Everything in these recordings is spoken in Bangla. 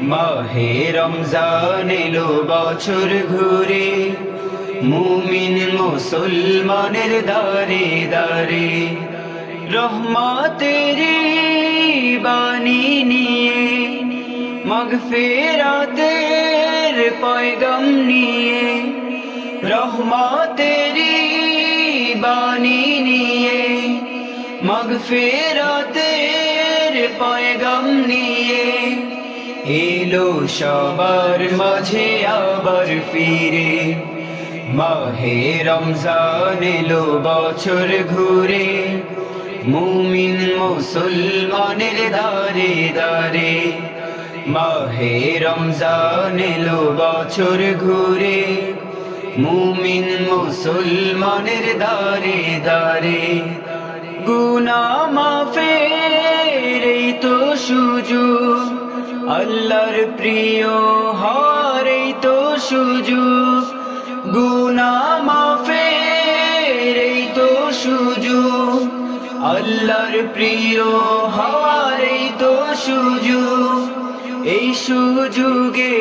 মাহে রমজান এলো বছর ঘুরে, মুমিন মুসলমানের দারে দারে। রহমাতেরি বাণী নিয়ে, মগফেরাতের পয়গম নিয়ে, রহমাতেরি বাণী নিয়ে, মগফেরাতের পয়গম নিয়ে। এলো সবার মাঝে আবার ফিরে। মাহে রমজান এলো বছর ঘুরে। মুমিন মুসলমানের দারে দারে মাহে রমজান এলো বছর ঘুরে। মুমিন মুসলমানের দারে দারে গুনা মাফের এই তো সুযোগ। আল্লাহর প্রিয় হর তো সুযোগ। গুনা মাফের এই তো সুযোগ। আল্লাহর প্রিয় এই তো সুযোগ। এই সুযোগে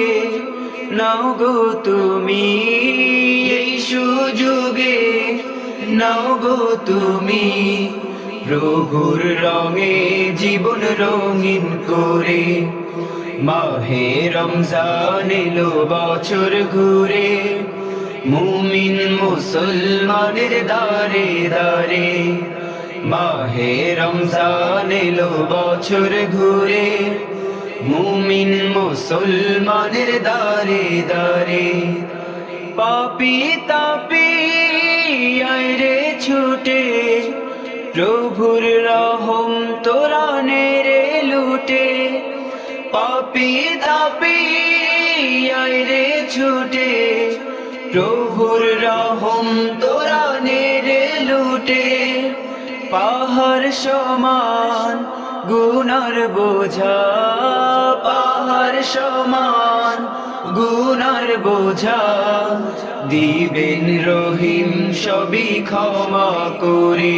নাও গো তুমি, এই সুযোগে নাও গো তুমি। প্রভুর রঙে জীবন রঙিন করে, মাহে রমজান এলো বছর ঘুরে, মুমিন মুসলমানের দারে দারে মাহে রমজান এলো বছর ঘুরে, মুমিন মুসলমানের দারে দারে পাপি তাপি আয় রে ছুটে প্রভুর রহম তোরা রে লুটে, পাপি তাপি আয় রে ছুটে। প্রভুর রহম তোরা রে লুটে, পাহাড় সমান গুনার বোঝা, পাহাড় সমান গুনার বোঝা। দিবেন রহিম সবই ক্ষমা করে